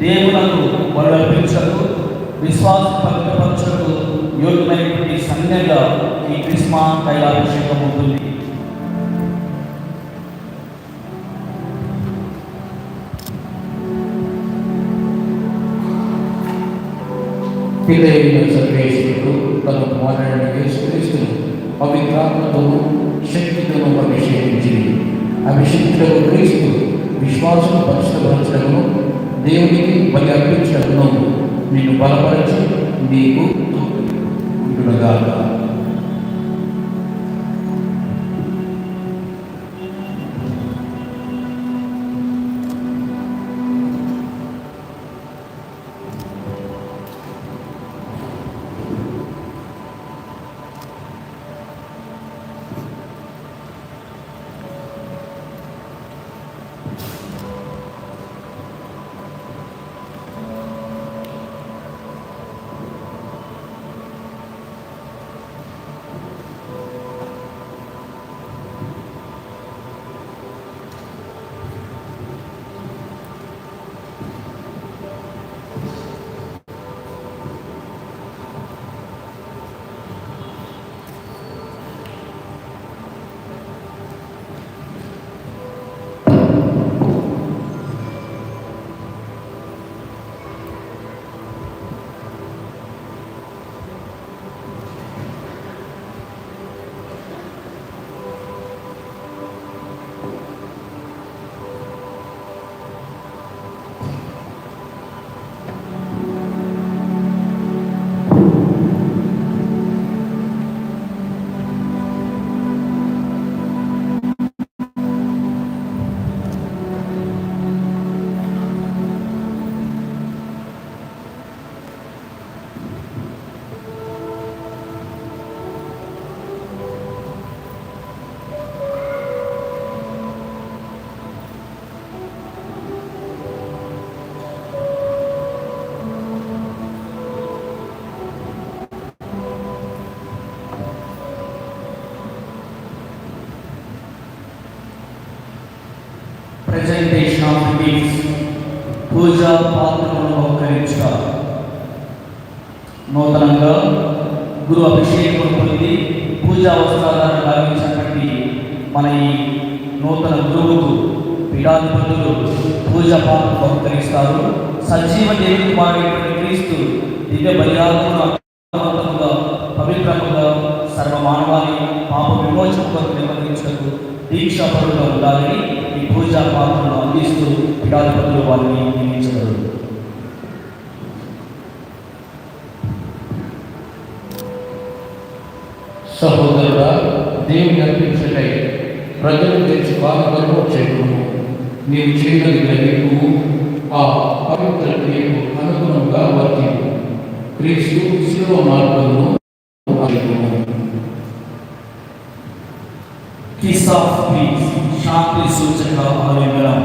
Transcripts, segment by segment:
దేవులకు వరపించకు విశ్వాస పవిత్రపరచకు యోగ్యమైనటువంటి సంజ్ఞగా ఈ క్రిస్మా తైలాభిషేకం ఉంటుంది. పిల్లైన సర్వేశ్వరుడు తన కుమారుడైన యేసుక్రీస్తును పవిత్రాత్మతో శక్తితో అభిషేకించింది అభిషేకించడం క్రీస్తు విశ్వాసం పరిశుభ్రచడము దేవునికి బలి అర్పించే నేను బలపరిచి నీకు ఉంటుండగా పీఠాధిపతులు పూజ పాత్ర బహుకరిస్తారు సజీవ దేవుని మారేటువంటి క్రీస్తు దివ్య బలియాగమును పవిత్రముగా సర్వ మానవాన్ని పాప విమోచన కొరకు నిర్వహించకు దీక్షాపరులుగా ఉండాలని ఈ పూజా పాత్రను అందిస్తూ పీఠాధిపతులు వారిని నియమించగలరు. సహోదరుడా దేవుని అర్పించటై ప్రజలు తెచ్చి పాలకొరకు చేయడము నీవు చేయగలి నీకు ఆ పవిత్ర క్రియకు అనుగుణంగా వర్తింపు. క్రీస్తు శిలువ మార్గము శాంతి సూచక ఆలయం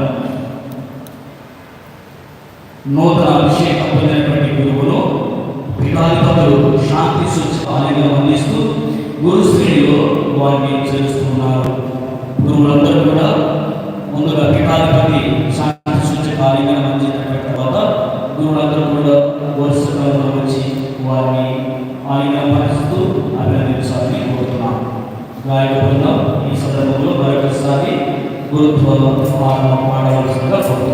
నూతన అభిషేకం పొందినటువంటి గురువులు పీఠాధిపతులు శాంతి సూచక ఆలయంగా అందిస్తూ గురు వారిని చేస్తున్నారు గురువులందరూ కూడా ముందుగా పీఠాధిపతి శాంతి సూచక ఆలయంగా అందించిన తర్వాత గురువులందరూ కూడా వరుసగా వచ్చి వారిని ఆలయంగా పరిస్థితూ అభినందించాలని కోరుతున్నాం. గాయక బృందం ఈ సందర్భంలో మరొకసారి గురుత్వం పాడవలసిందిగా కోరుతున్నాం.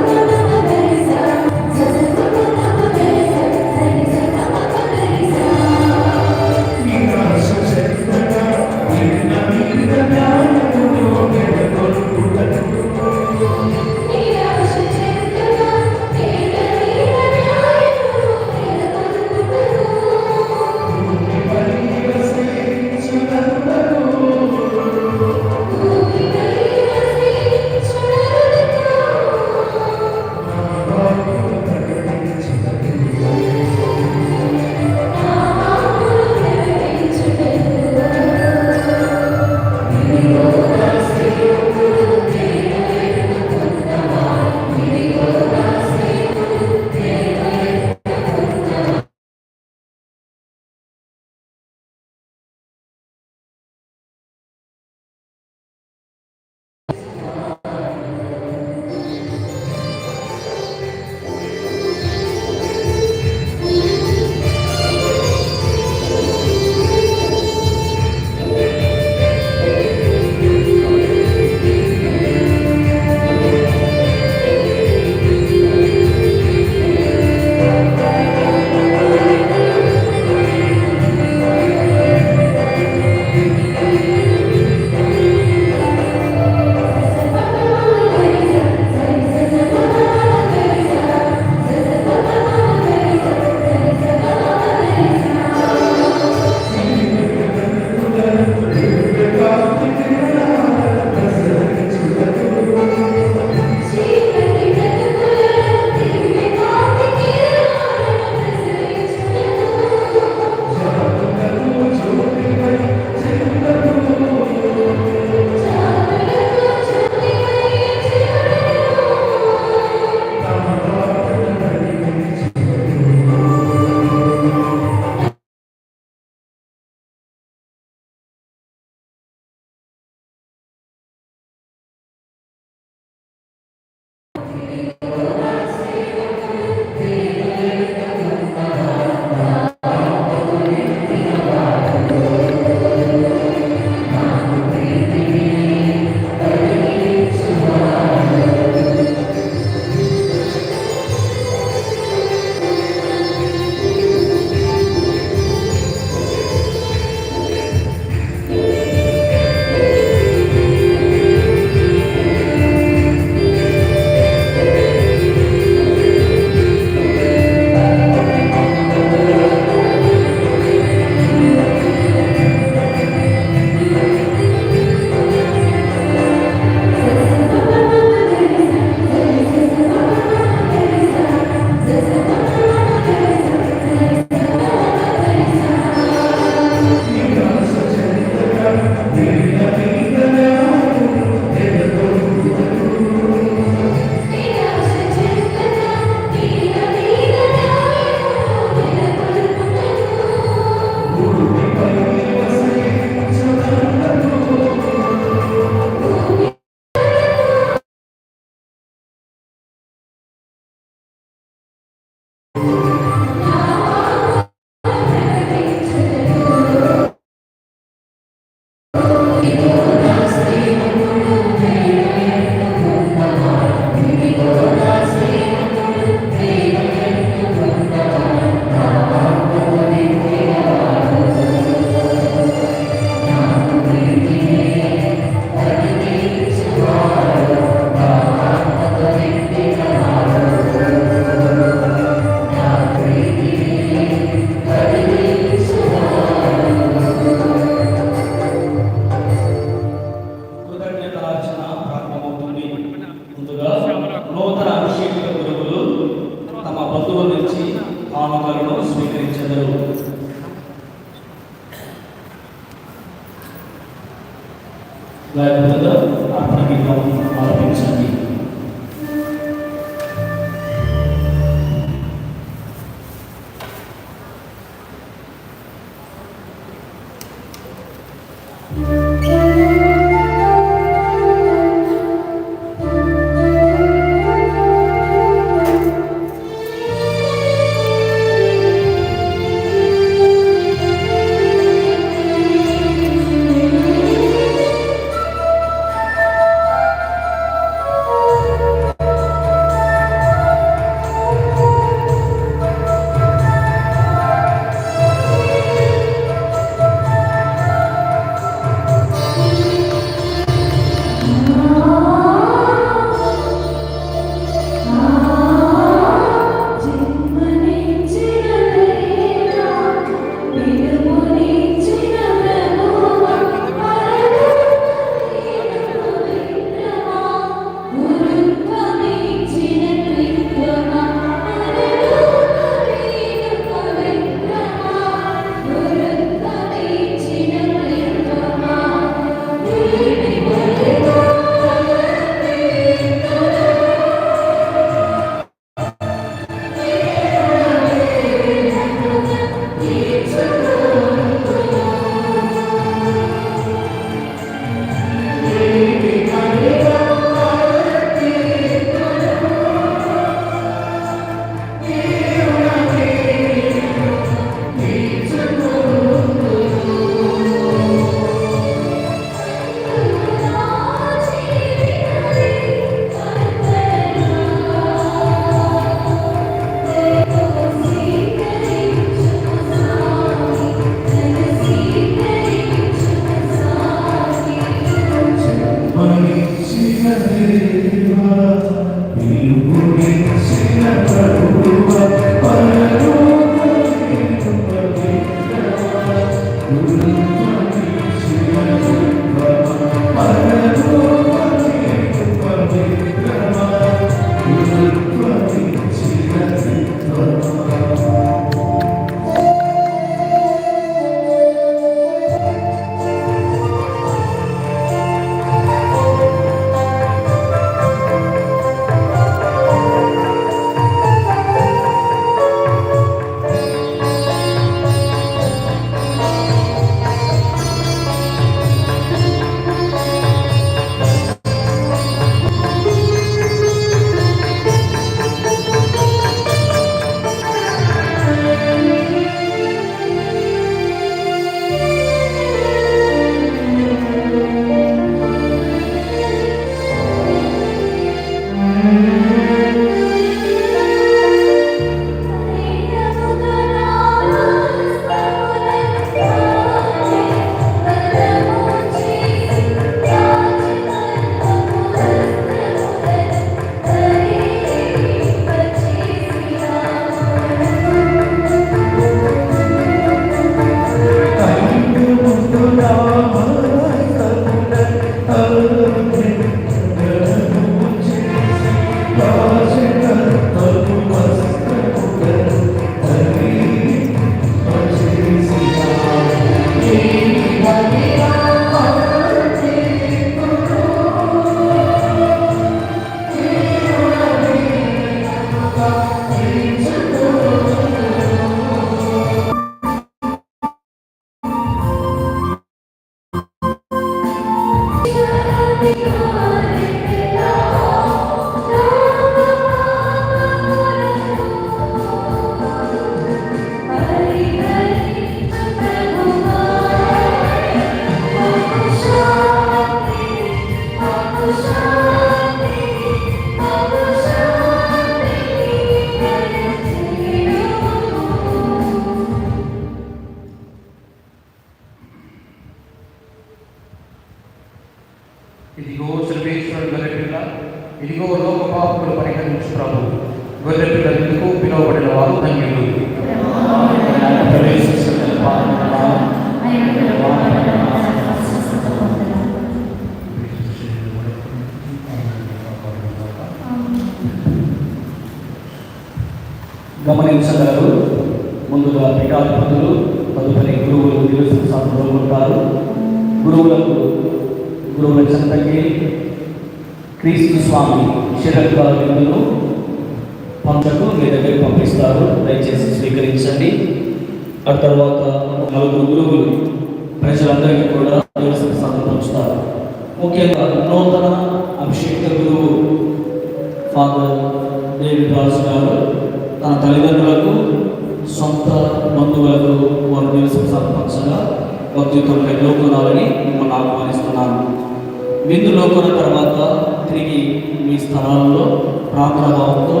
భావంతో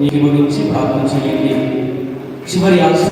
నీ గురించి ప్రార్థన చేయండి. చివరి ఆశ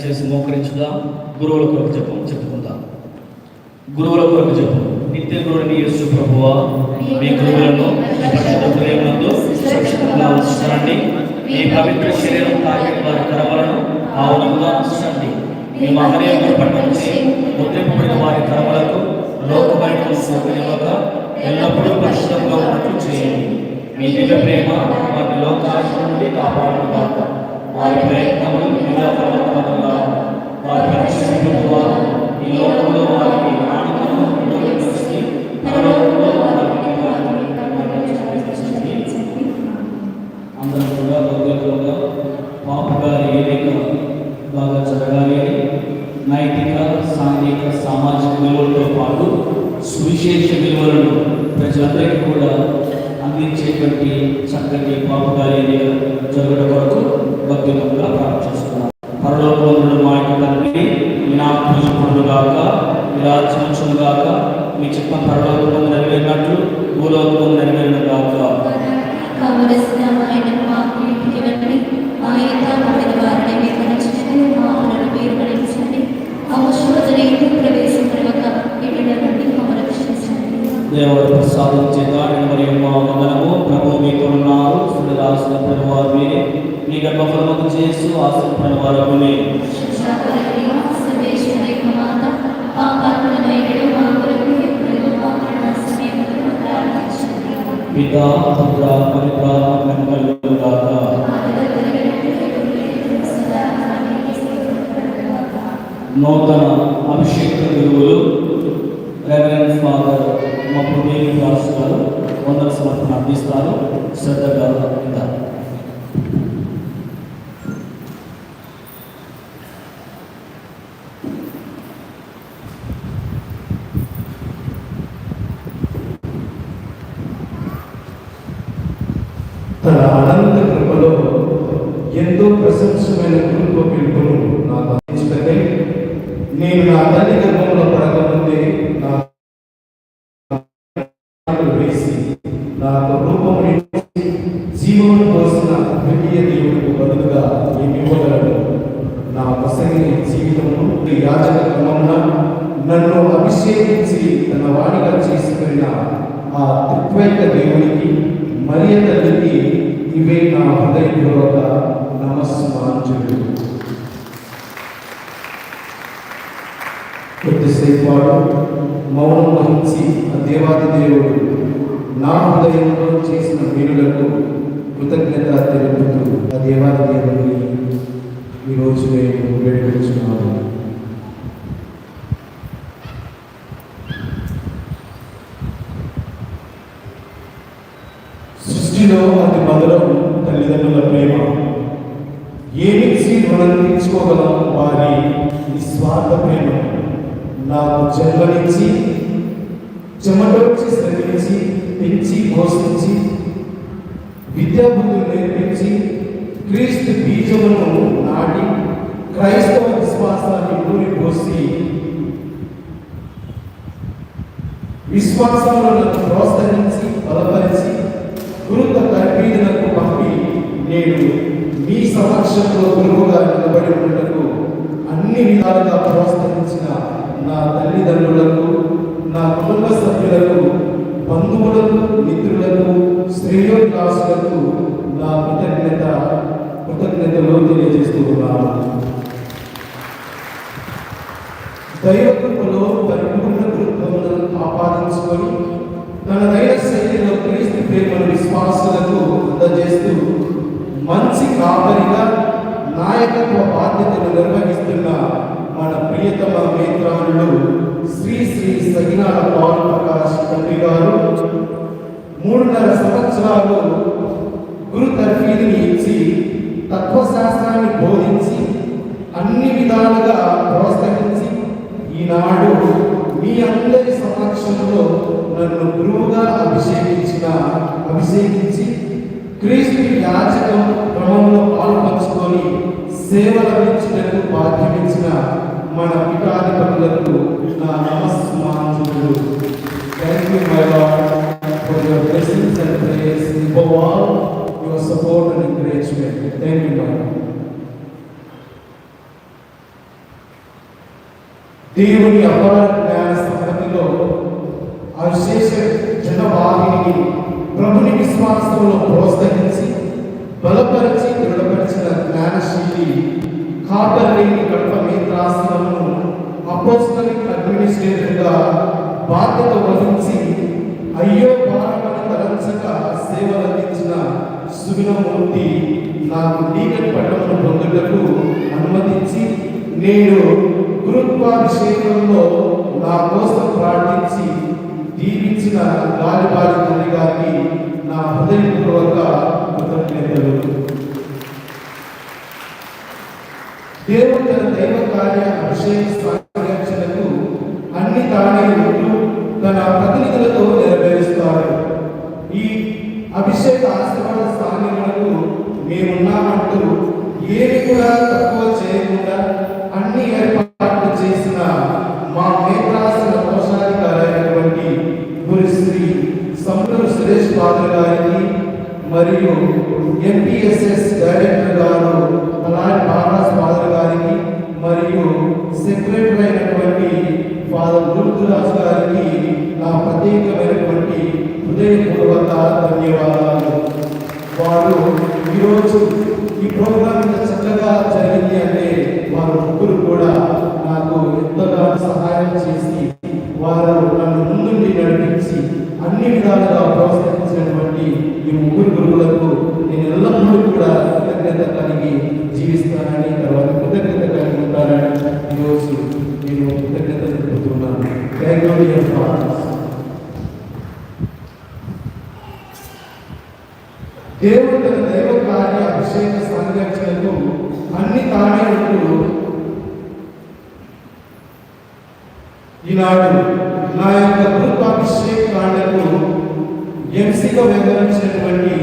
దయచేసి మోకరించుదాం? గురువుల కొరకు జపం చెప్పుకుందాం. గురువుల కొరకు చెప్పు నిత్య గురువుని యేసు ప్రభువా మీ గురువులను పరిశుద్ధ హృదయమందు సురక్షితంగా ఉంచండి మీ పవిత్ర శరీరం తాకిన వారి కరవలను ఆవరణగా ఉంచండి మీ మహనీయుల పట్ల నుంచి ముద్రింపబడిన వారి కరవలకు లోకమైన సౌకర్యముక ఎల్లప్పుడూ పరిశుద్ధంగా ఉన్నట్టు చేయండి. మీ దివ్య ప్రేమ వారి లోకాశ నుండి కాపాడుతారు వారి ప్రయత్నములు నిరాపరమగా వారి పరిశుద్ధ ద్వారా ఈ లోకంలో వారికి ఆనందము కలిగించి పరలోకంలో వారికి అందరూ కూడా భౌతికంగా పాపు గారి బాగా జరగాలి అని నైతిక సాంఘిక సామాజిక విలువలతో పాటు సువిశేష విలువలను ప్రజలందరికీ కూడా అందించేటువంటి చక్కటి పాపు జరగడం వరకు భక్తిగా ప్రార్థిస్తున్నాం నూతన అభిషేక గురువులు రెవరెండ్ ఫాదర్ మా పుణ్యేని దాస్ గారు వందన సమర్పణ అందిస్తారు. శ్రద్ధగా విందాం తన అనంత కృపలో ఎంతో ప్రశంసమైన కుటుంబ పిలుపును నాకు అందించటకై నేను నా తల్లి గర్భంలో పడకముందే నా ప్రాణాలు వేసి నాకు రూపముని జీవమును పోసిన ద్వితీయ దేవుడికి బదులుగా ఏమి ఇవ్వగలడు నా కొసగి జీవితమును ఈ యాచక క్రమమున నన్ను అభిషేకించి తన వాడిగా చేసుకున్న ఆ త్రిత్వైక దేవునికి మరియ తండ్రి ఇవే నా హృదయపూర్వక నమస్మాంజులు కొద్దిసేపు వాడు మౌనం వహించి ఆ దేవాది దేవుడు నా హృదయంలో చేసిన వీరులకు కృతజ్ఞత తెలుపుతూ ఆ దేవాది దేవుని ఈరోజు నేను వేడుకొచ్చున్నాను మిక్సీలో అతి మధురం తల్లిదండ్రుల ప్రేమ. ఏమిచి మనం తీర్చుకోగలం వారి నిస్వార్థ ప్రేమ. నాకు జన్మనిచ్చి చెమటొచ్చి శ్రమించి పెంచి పోషించి విద్యాబుద్ధులు నేర్పించి క్రీస్తు బీజమును నాటి క్రైస్తవ విశ్వాసాన్ని ఊరి పోసి విశ్వాసములను ప్రోత్సహించి బలపరిచి గురుత పంపి నేను మీ సమక్షంలో గురువుగా నిలబడి ఉండటకు అన్ని విధాలుగా ప్రోత్సహించిన నా తల్లిదండ్రులకు నా కుటుంబ సభ్యులకు బంధువులకు మిత్రులకు శ్రేయోల్లాసులకు నా కృతజ్ఞత కృతజ్ఞతలు తెలియజేస్తూ ఉన్నాను. కాపరిగా నాయకత్వ బాధ్యతను నిర్వహిస్తున్న మన ప్రియతమ మేత్రాలు శ్రీ శ్రీ సగినాల పవన్ ప్రకాష్ తండ్రి గారు. మూడున్నర సంవత్సరాలు గురు తర్ఫీదుని ఇచ్చి తత్వశాస్త్రాన్ని బోధించి అన్ని విధాలుగా ప్రోత్సహించి ఈనాడు మీ అందరి సమక్షంలో నన్ను గురువుగా అభిషేకించిన అభిషేకించిన క్రీస్తు యాచక క్రమంలో పాల్పంచుకొని సేవలందించినకు బాధ్యమించిన మన పితాధిపతులకు నా నమస్మాంజులు thank you my lord for your blessings and prayers above all your support and encouragement thank you my దేవుని అపరాధ అయ్యో భారమని తలంచక సేవలందించిన సుగుణమూర్తి నాకు నీకటి పట్టణం పొందుటకు అనుమతించి నేను గురుత్వాభిషేకంలో నా కోసం ప్రార్థించి దీవించిన గాలిపాలి తల్లి గారికి నా హృదయపూర్వక కృతజ్ఞతలు. దేవుడు తన దైవ కార్య అభిషేక అన్ని తానే ఉంటూ తన ప్రతినిధులతో నెరవేరుస్తాడు ఈ శాశ్వత ఆశీర్వాద స్థానికులకు మేమున్నామంటూ ఏమి కూడా తక్కువ చేయకుండా అన్ని ఏర్పాట్లు చేసిన మా మేత్రాసన కోశాధికారైనటువంటి గురిశ్రీ సముద్ర సురేష్ పాత్ర గారికి మరియు ఎంపీఎస్ఎస్ డైరెక్టర్ గారు అలాంటి బాలాస్ పాత్ర గారికి మరియు సెక్రటరీ అయినటువంటి ఫాదర్ గురుదాస్ గారికి నా ప్రత్యేకమైనటువంటి హృదయపూర్వక ధన్యవాదాలు. వారు ఈరోజు ఈ ప్రోగ్రాం ఇంత చక్కగా జరిగింది అంటే వారు ముగ్గురు కూడా నాకు ఎంతగా సహాయం చేసి వారు నన్ను ముందుండి నడిపించి అన్ని విధాలుగా ప్రోత్సహించినటువంటి ఈ ముగ్గురు గురువులకు నేను ఎల్లప్పుడూ కూడా కృతజ్ఞత కలిగి జీవిస్తానని తర్వాత కృతజ్ఞత కలిగి ఉంటానని ఈరోజు నేను కృతజ్ఞత తెలుపుతున్నాను. దేవుడు తన దైవ కార్య అభిషేక సంఘర్షణకు అన్ని తానే ఉంటూ ఈనాడు నా యొక్క గురుత్వాభిషేక కాండకు ఎంసీగా వివరించినటువంటి